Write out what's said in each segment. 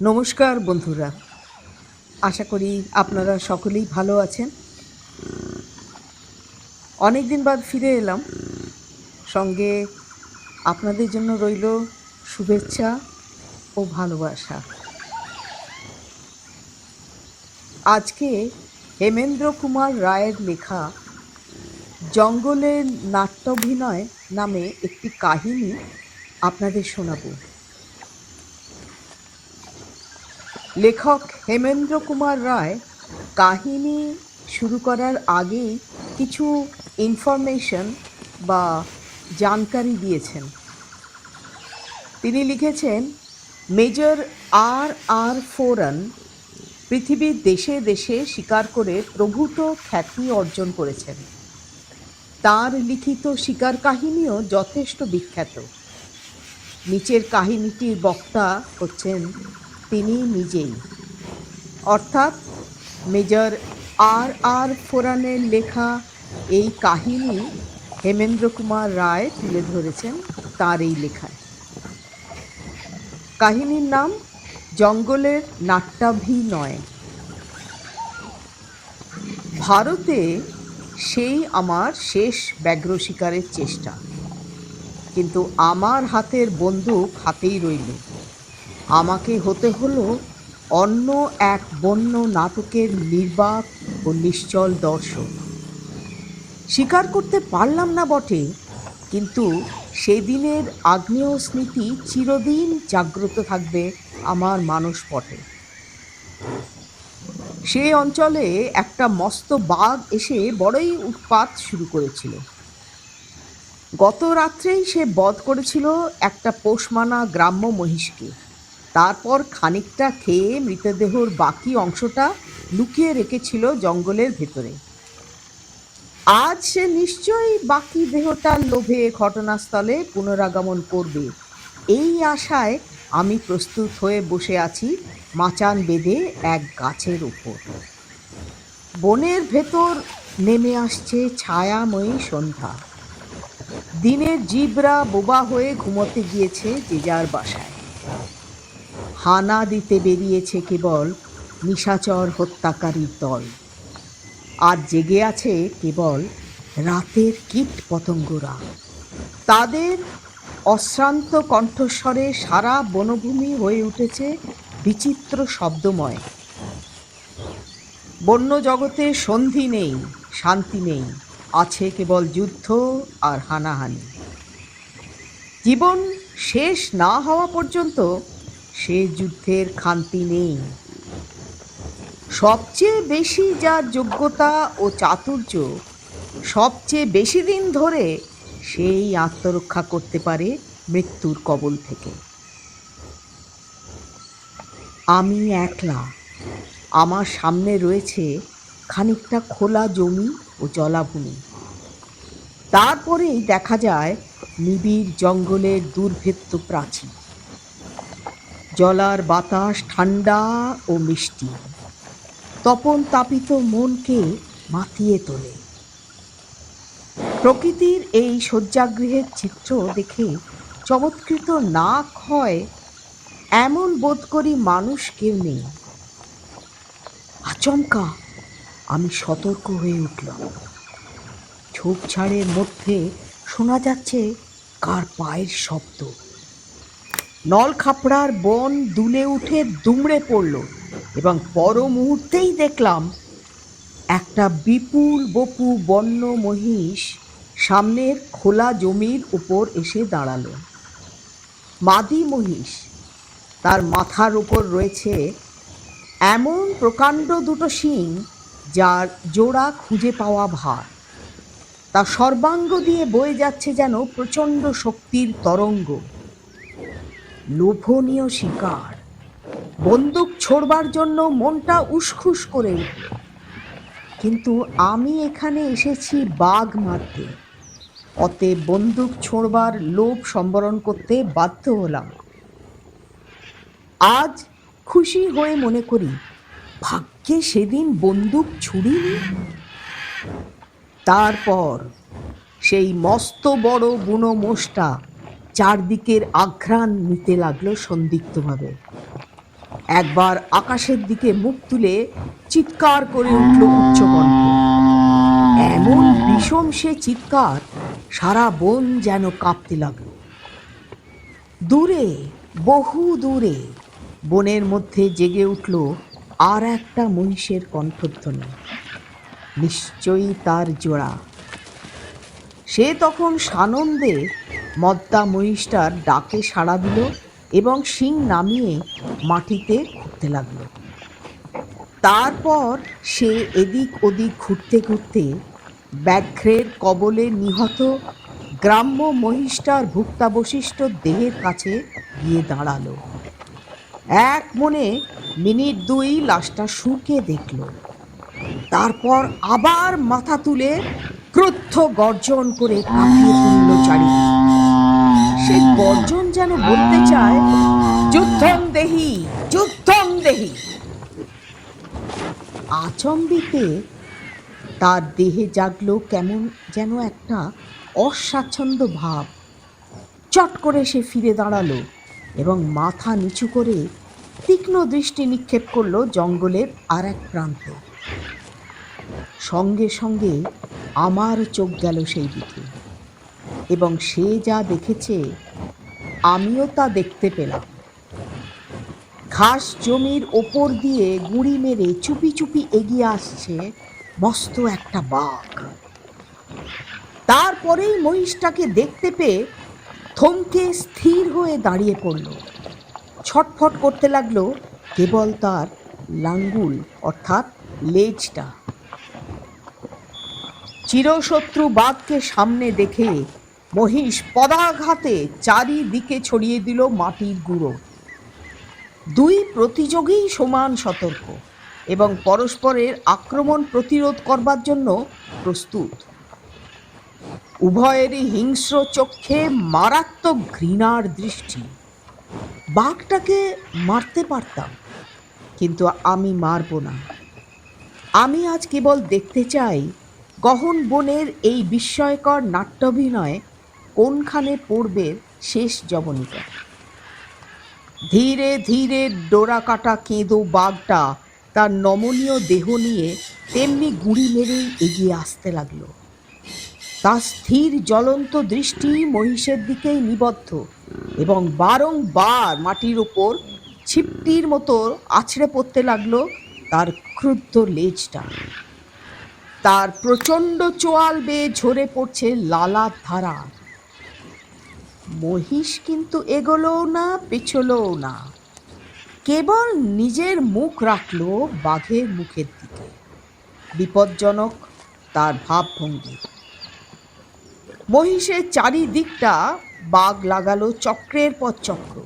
নমস্কার বন্ধুরা। আশা করি আপনারা সকলেই ভালো আছেন। অনেক দিন বাদ ফিরে এলাম। সঙ্গে আপনাদের জন্য রইল শুভেচ্ছা ও ভালোবাসা। আজকে হেমেন্দ্র কুমার রায়ের লেখা জঙ্গলের নাট্যাভিনয় নামে একটি কাহিনী আপনাদের শোনাবো। লেখক হেমেন্দ্র কুমার রায় কাহিনী শুরু করার আগেই কিছু ইনফরমেশন বা জানকারি দিয়েছেন। তিনি লিখেছেন, মেজর আর আর ফোরান পৃথিবীর দেশে দেশে শিকার করে প্রভূত খ্যাতি অর্জন করেছেন। তার লিখিত শিকার কাহিনীও যথেষ্ট বিখ্যাত। নিচের কাহিনীটির বক্তা হচ্ছেন তিনি নিজেই। অর্থাৎ মেজর আর আর ফোরানের লেখা এই কাহিনী হেমেন্দ্র কুমার রায় তুলে ধরেছেন তার এই লেখায়। কাহিনীর নাম জঙ্গলের নাট্যাভিনয়। ভারতে সেই আমার শেষ ব্যাঘ্র শিকারের চেষ্টা। কিন্তু আমার হাতের বন্দুক হাতেই রইল। আমাকে হতে হলো অন্য এক বন্য নাটকের নির্বাক ও নিশ্চল দর্শক। স্বীকার করতে পারলাম না বটে, কিন্তু সেদিনের আগ্নেয় স্মৃতি চিরদিন জাগ্রত থাকবে আমার মানস পটে সে অঞ্চলে একটা মস্ত বাঘ এসে বড়ই উৎপাত শুরু করেছিল। গত রাত্রেই সে বধ করেছিল একটা পোষমানা গ্রাম্য মহিষকে। তারপর খানিকটা খেয়ে মৃতদেহর বাকি অংশটা লুকিয়ে রেখেছিল জঙ্গলের ভেতরে। আজ সে নিশ্চয়ই বাকি দেহটার লোভে ঘটনাস্থলে পুনরাগমন করবে। এই আশায় আমি প্রস্তুত হয়ে বসে আছি মাচান বেঁধে এক গাছের উপর। বনের ভেতর নেমে আসছে ছায়াময়ী সন্ধ্যা। দিনের জীবরা বোবা হয়ে ঘুমোতে গিয়েছে যে যার বাসায়। হানা দিতে বেরিয়েছে কেবল নিশাচর হত্যাকারীর দল। আর জেগে আছে কেবল রাতের কীট পতঙ্গরা। তাদের অশ্রান্ত কণ্ঠস্বরে সারা বনভূমি হয়ে উঠেছে বিচিত্র শব্দময়। বন্য জগতে সন্ধি নেই, শান্তি নেই, আছে কেবল যুদ্ধ আর হানাহানি। জীবন শেষ না হওয়া পর্যন্ত সে যুদ্ধের খান্তি নেই। সবচেয়ে বেশি যার যোগ্যতা ও চাতুর্য, সবচেয়ে বেশি দিন ধরে সেই আত্মরক্ষা করতে পারে মৃত্যুর কবল থেকে। আমি একলা, আমার সামনে রয়েছে খানিকটা খোলা জমি ও জলাভূমি। তারপরেই দেখা যায় নিবিড় জঙ্গলের দুর্ভেদ্য প্রাচীর। জলার বাতাস ঠান্ডা ও মিষ্টি। তপন তাপিত মনকে মাতিয়ে তোলে। প্রকৃতির এই শয্যাগৃহের চিত্র দেখে চমৎকৃত না হয় এমন বোধ করি মানুষ কেউ নেই। আচমকা আমি সতর্ক হয়ে উঠলাম। ঝোপঝাড়ের মধ্যে শোনা যাচ্ছে কার পায়ের শব্দ। নল খাপড়ার বন দুলে উঠে দুমড়ে পড়ল এবং পর মুহূর্তেই দেখলাম একটা বিপুল বপু বন্য মহিষ সামনের খোলা জমির উপর এসে দাঁড়াল। মাদি মহিষ, তার মাথার উপর রয়েছে এমন প্রকাণ্ড দুটো শিং যার জোড়া খুঁজে পাওয়া ভার। তা সর্বাঙ্গ দিয়ে বয়ে যাচ্ছে যেন প্রচণ্ড শক্তির তরঙ্গ। লোভনীয় শিকার। বন্দুক ছোড়বার জন্য মনটা উসখুস করে উঠল। কিন্তু আমি এখানে এসেছি বাঘ মারতে। অতএব বন্দুক ছোড়বার লোভ সম্বরণ করতে বাধ্য হলাম। আজ খুশি হয়ে মনে করি, ভাগ্যে সেদিন বন্দুক ছুড়িনি। তারপর সেই মস্ত বড় বুনো মোষটা চারদিকের আঘ্রাণ নিতে লাগল সন্দিগ্ধভাবে। একবার আকাশের দিকে মুখ তুলে চিৎকার করে উঠল উচ্চকণ্ঠে। এমন বিষম সে চিৎকার সারা বন যেন কাঁপতে লাগল। দূরে, বহু দূরে বনের মধ্যে জেগে উঠল আর একটা মহিষের কণ্ঠধ্বনি। নিশ্চয়ই তার জোড়া। সে তখন সানন্দে মদ্দা মহিষটার ডাকে সাড়া দিল এবং শিং নামিয়ে মাটিতে ঘুরতে লাগল। তারপর সে এদিক ওদিক ঘুরতে ঘুরতে ব্যাঘ্রের কবলে নিহত গ্রাম্য মহিষটার ভুক্তাবশিষ্ট দেহের কাছে গিয়ে দাঁড়াল। এক মনে মিনিট দুই লাশটা শুকে দেখল। তারপর আবার মাথা তুলে ক্রুদ্ধ গর্জন করে কাঁপিয়ে তুলল চারিদিকে। সে গর্জন যেন বলতে চায়, যুদ্ধং দেহি যুদ্ধং দেহি। আচম্বিতে তার দেহে জাগলো কেমন যেন একটা অস্বাচ্ছন্দ্য ভাব। চট করে সে ফিরে দাঁড়াল এবং মাথা নিচু করে তীক্ষ্ণ দৃষ্টি নিক্ষেপ করল জঙ্গলের আর এক প্রান্তে। সঙ্গে সঙ্গে আমার চোখ গেল সেই দিকে। এবং সে যা দেখেছে, আমিও তা দেখতে পেলাম। ঘাস জমির ওপর দিয়ে গুঁড়ি মেরে চুপি চুপি এগিয়ে আসছে মস্ত একটা বাঘ। তারপরেই মহিষটাকে দেখতে পেয়ে থমকে স্থির হয়ে দাঁড়িয়ে পড়ল। ছটফট করতে লাগল কেবল তার লাঙ্গুল, অর্থাৎ লেজটা। চিরশত্রু বাঘকে সামনে দেখে মহিষ পদাঘাতে চারিদিকে ছড়িয়ে দিল মাটির গুঁড়ো। দুই প্রতিযোগী সমান সতর্ক এবং পরস্পরের আক্রমণ প্রতিরোধ করবার জন্য প্রস্তুত। উভয়েরই হিংস্র চক্ষে মারাত্মক ঘৃণার দৃষ্টি। বাঘটাকে মারতে পারতাম, কিন্তু আমি মারব না। আমি আজ কেবল দেখতে চাই গহন বনের এই বিস্ময়কর নাট্যাভিনয় কোনখানে পড়বে শেষ জবনিকা? ধীরে ধীরে ডোরা কাটা কেঁদো বাঘটা, তার নমনীয় দেহ নিয়ে তেমনি গুঁড়ি মেরেই এগিয়ে আসতে লাগল। তার স্থির জ্বলন্ত দৃষ্টি মহিষের দিকেই নিবদ্ধ এবং বারংবার মাটির ওপর ছিপটির মতো আছড়ে পড়তে লাগল তার ক্রুদ্ধ লেজটা। তার প্রচণ্ড চোয়াল বেয়ে ঝরে পড়ছে লালার ধারা। মহিষ কিন্তু এগোলোও না, পেছলোও না। কেবল নিজের মুখ রাখল বাঘের মুখের দিকে। বিপজ্জনক তার ভাবভঙ্গি। মহিষের চারিদিকটা বাঘ লাগালো চক্রের পর চক্র।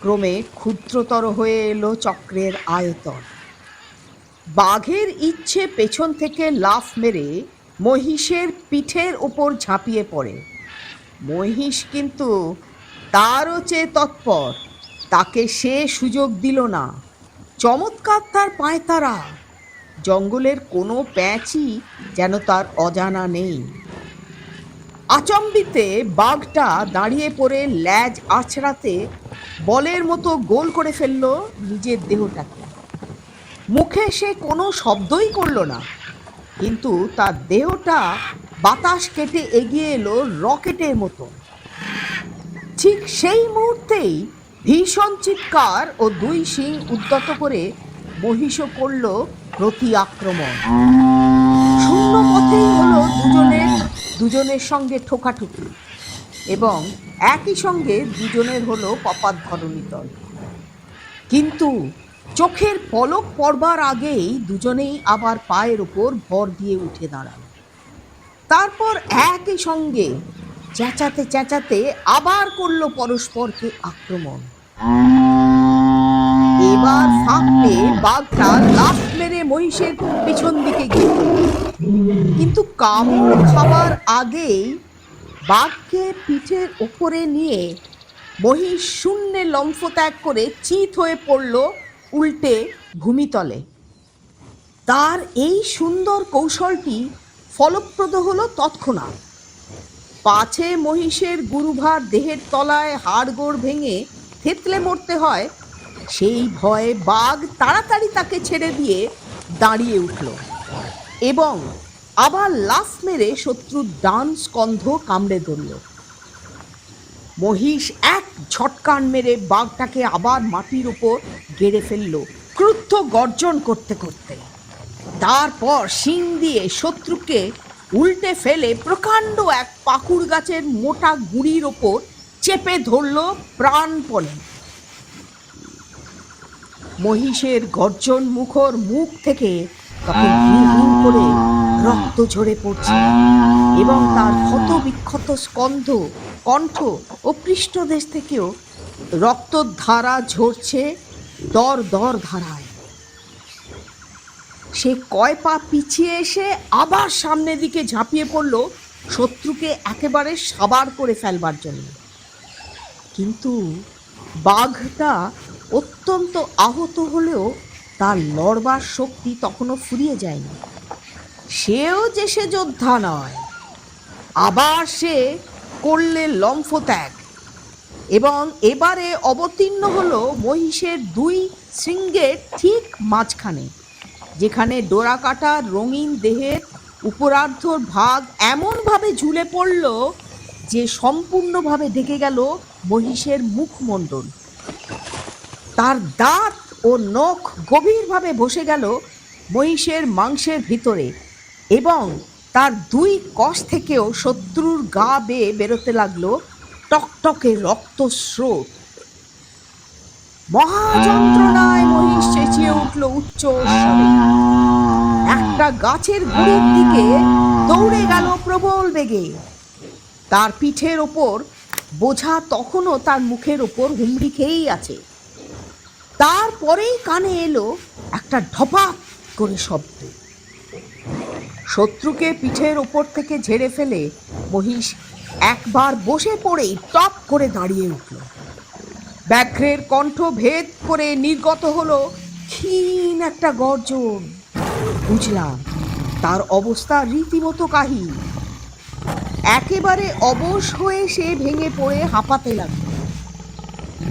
ক্রমে ক্ষুদ্রতর হয়ে এলো চক্রের আয়তন। বাঘের ইচ্ছে পেছন থেকে লাফ মেরে মহিষের পিঠের ওপর ঝাঁপিয়ে পড়ে। মহিষ কিন্তু তারও চেয়ে তৎপর, তাকে সে সুযোগ দিল না। চমৎকার তার পায়তারা, জঙ্গলের কোনো প্যাঁচই যেন তার অজানা নেই। আচম্বিতে বাঘটা দাঁড়িয়ে পড়ে ল্যাজ আছড়াতে বলের মতো গোল করে ফেলল নিজের দেহটাকে। মুখে সে কোনো শব্দই করল না, কিন্তু তার দেহটা বাতাস কেটে এগিয়ে এলো রকেটের মতো। ঠিক সেই মুহূর্তেই ভীষণ চিৎকার ও দুই শিং উদ্যত করে মহিষ করল প্রতি আক্রমণ। শূন্য পথেই হলো দুজনের দুজনের সঙ্গে ঠোকাঠুকি এবং একই সঙ্গে দুজনের হলো কপাত ধরণীতল কিন্তু চোখের পলক পড়বার আগেই দুজনেই আবার পায়ের ওপর ভর দিয়ে উঠে দাঁড়াল। তারপর একই সঙ্গে চেঁচাতে চেঁচাতে আবার করল পরস্পরকে আক্রমণ এবার ফাঁক বাঘটা লাফ মেরে মহিষের পেছন দিকে পড়ল। কিন্তু কামড় খাবার আগেই বাঘকে পিঠের ওপরে নিয়ে মহিষ শূন্যে লম্ফ ত্যাগ করে চিত হয়ে পড়ল উল্টে ভূমিতলে তার এই সুন্দর কৌশলটি ফলপ্রদ হলো তৎক্ষণাৎ। পাছে মহিষের গুরুভার দেহের তলায় হাড়গোড় ভেঙে থেতলে মরতে হয়, সেই ভয়ে বাঘ তাড়াতাড়ি তাকে ছেড়ে দিয়ে দাঁড়িয়ে উঠল এবং আবার লাফ মেরে শত্রুর ডান স্কন্ধ কামড়ে ধরল। মহিষ এক ঝটকান মেরে বাঘটাকে আবার মাটির উপর গেড়ে ফেলল, ক্রুদ্ধ গর্জন করতে করতে। তারপর শিং দিয়ে শত্রুকে উল্টে ফেলে প্রকাণ্ড এক পাকুড় গাছের মোটা গুড়ির ওপর চেপে ধরল প্রাণপণে। মহিষের গর্জন মুখর মুখ থেকে হু করে রক্ত ঝরে পড়ছে এবং তার ক্ষত বিক্ষত স্কন্ধ, কণ্ঠ ও পৃষ্ঠদেশ থেকেও রক্তধারা ঝরছে দর দর ধারায়। সে কয় পা পিছিয়ে এসে আবার সামনের দিকে ঝাঁপিয়ে পড়ল শত্রুকে একেবারে সাবার করে ফেলবার জন্য। কিন্তু বাঘটা অত্যন্ত আহত হলেও তার লড়বার শক্তি তখনও ফুরিয়ে যায়নি। সেও যে সে যোদ্ধা নয়, আবার সে করলে লম্ফ ত্যাগ এবং এবারে অবতীর্ণ হলো মহিষের দুই শৃঙ্গের ঠিক মাঝখানে। যেখানে ডোরাকাটা রঙিন দেহের উপরার্ধর ভাগ এমনভাবে ঝুলে পড়ল যে সম্পূর্ণভাবে ঢেকে গেল মহিষের মুখমণ্ডল। তার দাঁত ও নখ গভীরভাবে বসে গেল মহিষের মাংসের ভিতরে এবং তার দুই কষ থেকেও শত্রুর গা বেয়ে বেরোতে লাগল টকটকে রক্তস্রোত। মহাযন্ত্রণায় মহিষ চেঁচিয়ে উঠল উচ্চ একটা গাছের গুড়ির দিকে দৌড়ে গেল প্রবল বেগে। তার পিঠের ওপর, বোঝা তখনও তার মুখের ওপর হুমড়ি খেয়েই আছে। তারপরেই কানে এলো একটা ঢপাক করে শব্দ। শত্রুকে পিঠের ওপর থেকে ঝেড়ে ফেলে মহিষ একবার বসে পড়েই টপ করে দাঁড়িয়ে উঠল। ব্যাঘ্রের কণ্ঠ ভেদ করে নির্গত হলো ক্ষীণ একটা গর্জন। বুঝলাম, তার অবস্থা রীতিমতো কাহি। একেবারে অবশ হয়ে সে ভেঙে পড়ে হাঁপাতে লাগল।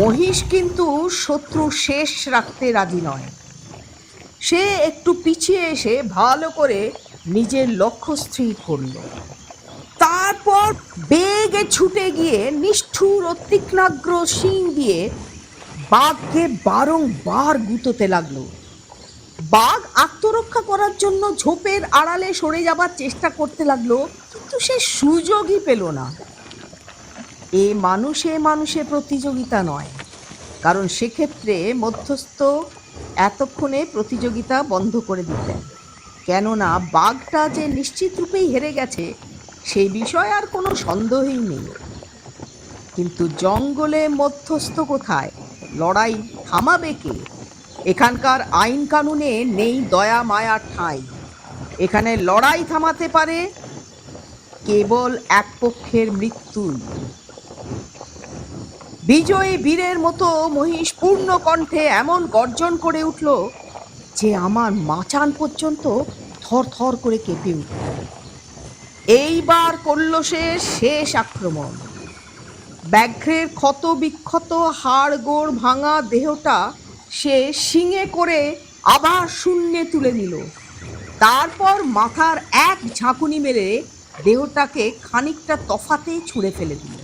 মহিষ কিন্তু শত্রু শেষ রাখতে রাজি নয়। সে একটু পিছিয়ে এসে ভালো করে নিজের লক্ষ্য স্থির করল। তারপর বেগে ছুটে গিয়ে নিষ্ঠুর ও তীক্ষ্ণাগ্র শিং দিয়ে বাঘকে বারংবার গুঁতোতে লাগল। বাঘ আত্মরক্ষা করার জন্য ঝোপের আড়ালে সরে যাবার চেষ্টা করতে লাগল, কিন্তু সে সুযোগই পেল না। এ মানুষে মানুষে প্রতিযোগিতা নয়, কারণ সেক্ষেত্রে মধ্যস্থ এতক্ষণে প্রতিযোগিতা বন্ধ করে দিতেন। কেননা বাঘটা যে নিশ্চিত রূপেই হেরে গেছে সেই বিষয়ে আর কোনো সন্দেহই নেই। কিন্তু জঙ্গলে মধ্যস্থ কোথায়? লড়াই থামাবে কে? এখানকার আইন কানুনে নেই দয়া মায়ার ঠাঁই। এখানে লড়াই থামাতে পারে কেবল এক পক্ষের মৃত্যুই। বিজয়ী বীরের মতো মহিষ পূর্ণ কণ্ঠে এমন গর্জন করে উঠল যে আমার মাচান পর্যন্ত থর থর করে কেঁপে উঠল। এইবার করল সে শেষ আক্রমণ। ব্যাঘ্রের ক্ষত বিক্ষত হাড় গোড় ভাঙা দেহটা সে শিঙে করে আবার শূন্যে তুলে নিল। তারপর মাথার এক ঝাঁকুনি মেরে দেহটাকে খানিকটা তফাতেই ছুঁড়ে ফেলে দিল।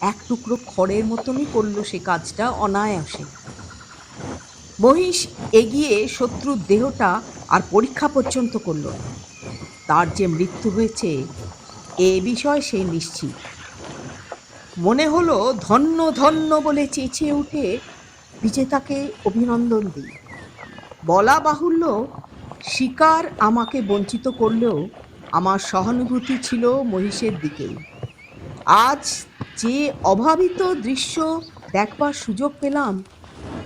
এক টুকরো খড়ের মতনই করল সে কাজটা অনায়াসে। মহিষ এগিয়ে শত্রুর দেহটা আর পরীক্ষা পর্যন্ত করল। তার যে মৃত্যু হয়েছে, এ বিষয়ে সে নিশ্চিত। মনে হলো ধন্য ধন্য বলে চেঁচিয়ে উঠে বিজেতাকে অভিনন্দন দিই। বলা বাহুল্য, শিকার আমাকে বঞ্চিত করলেও আমার সহানুভূতি ছিল মহিষের দিকেই। আজ যে অভাবিত দৃশ্য দেখবার সুযোগ পেলাম,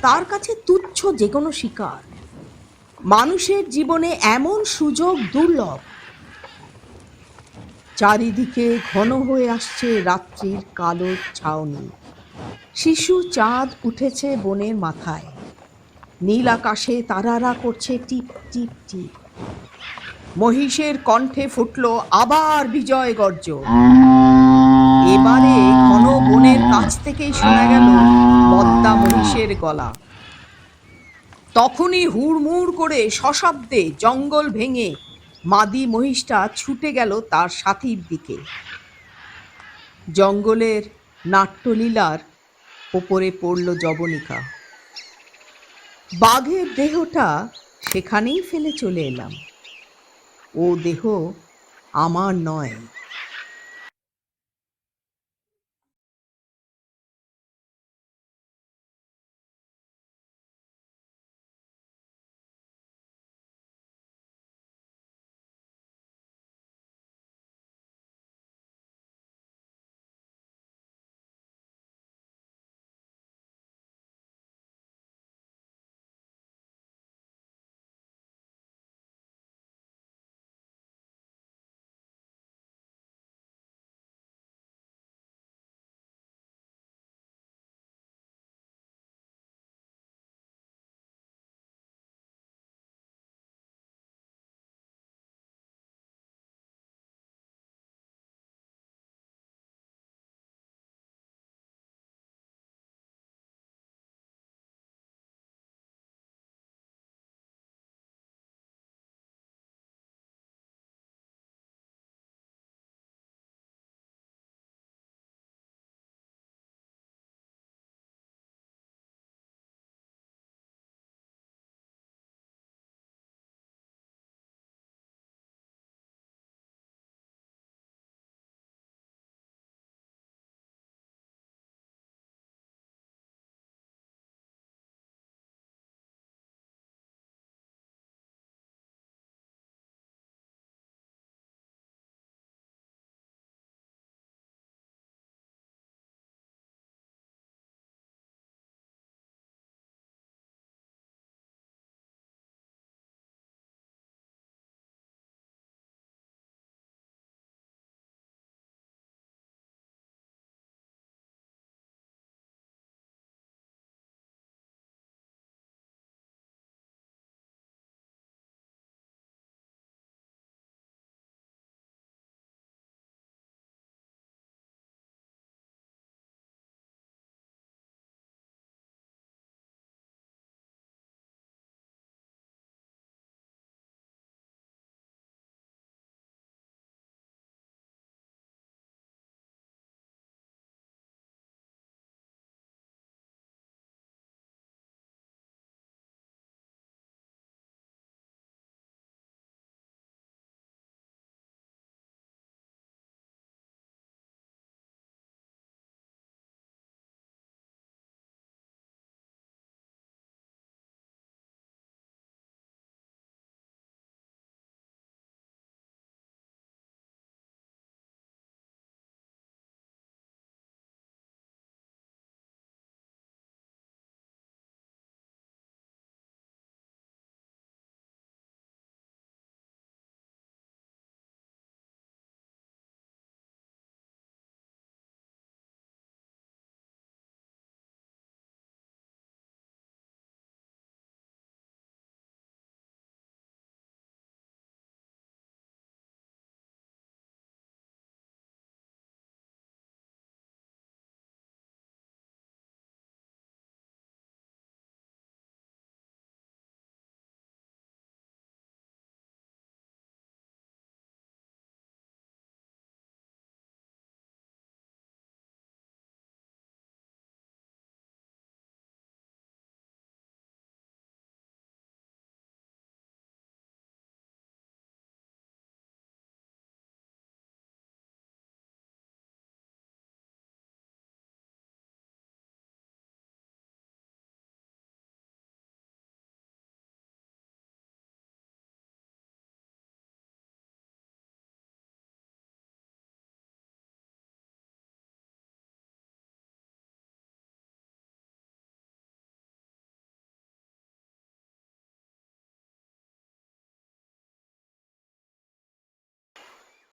তার কাছে তুচ্ছ যে কোনো শিকার। মানুষের জীবনে এমন সুযোগ দুর্লভ। চারিদিকে ঘন হয়ে আসছে রাত্রির কালো ছাউনি। শিশু চাঁদ উঠেছে বনের মাথায়। নীল আকাশে তারারা করছে টিপ টিপ টিপ। মহিষের কণ্ঠে ফুটল আবার বিজয় গর্জ। এবারে ঘন বনের কাছ থেকেই শোনা গেল পদ্মা মহিষের গলা। তখনই হুড়মুড় করে সশব্দে জঙ্গল ভেঙে মাদি মহিষটা ছুটে গেল তার সাথীর দিকে। জঙ্গলের নাট্যলীলার ওপরে পড়ল জবনিকা বাঘের দেহটা সেখানেই ফেলে চলে এলাম। ও দেহ আমার নয়।